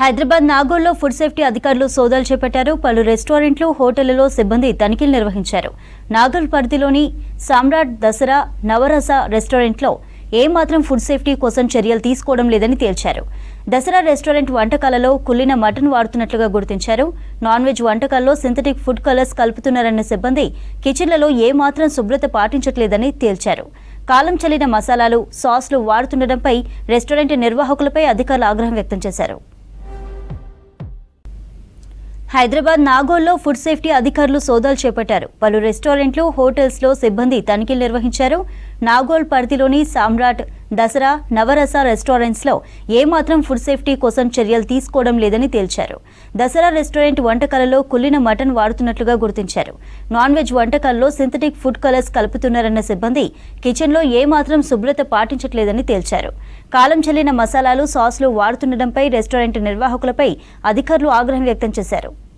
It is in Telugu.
హైదరాబాద్ నాగోల్లో ఫుడ్ సేఫ్టీ అధికారులు సోదాలు చేపట్టారు. పలు రెస్టారెంట్లు హోటళ్ళలో సిబ్బంది తనిఖీలు నిర్వహించారు. నాగల్ పరిధిలోని సామ్రాట్ దసరా నవరస రెస్టారెంట్లో ఏమాత్రం ఫుడ్ సేఫ్టీ కోసం చర్యలు తీసుకోవడం లేదని తేల్చారు. దసరా రెస్టారెంట్ వంటకాలలో కుళ్ళిన మటన్ వాడుతున్నట్లుగా గుర్తించారు. నాన్ వెజ్ వంటకాల్లో సింథటిక్ ఫుడ్ కలర్స్ కలుపుతున్నారన్న సిబ్బంది కిచెన్లలో ఏమాత్రం శుభ్రత పాటించట్లేదని తేల్చారు. కాలం చల్లిన మసాలాలు సాస్లు వాడుతుండటంపై రెస్టారెంట్ నిర్వాహకులపై అధికారులు ఆగ్రహం వ్యక్తం చేశారు. హైదరాబాద్ నాగోల్లో ఫుడ్ సేఫ్టీ అధికారులు సోదాలు చేపట్టారు. పలు రెస్టారెంట్లు హోటల్స్లో సిబ్బంది తనిఖీలు నిర్వహించారు. నాగోల్ పరిధిలోని సామ్రాట్ దసరా నవరస రెస్టారెంట్స్లో ఏమాత్రం ఫుడ్ సేఫ్టీ కోసం చర్యలు తీసుకోవడం లేదని తేల్చారు. దసరా రెస్టారెంట్ వంటకాలలో కుళ్ళిన మటన్ వాడుతున్నట్లుగా గుర్తించారు. నాన్ వెజ్ వంటకాల్లో సింథటిక్ ఫుడ్ కలర్స్ కలుపుతున్నారన్న సిబ్బంది కిచెన్లో ఏమాత్రం శుభ్రత పాటించట్లేదని తేల్చారు. కాలం చెల్లిన మసాలాలు సాస్లు వాడుతుండటంపై రెస్టారెంట్ నిర్వాహకులపై అధికారులు ఆగ్రహం వ్యక్తం చేశారు.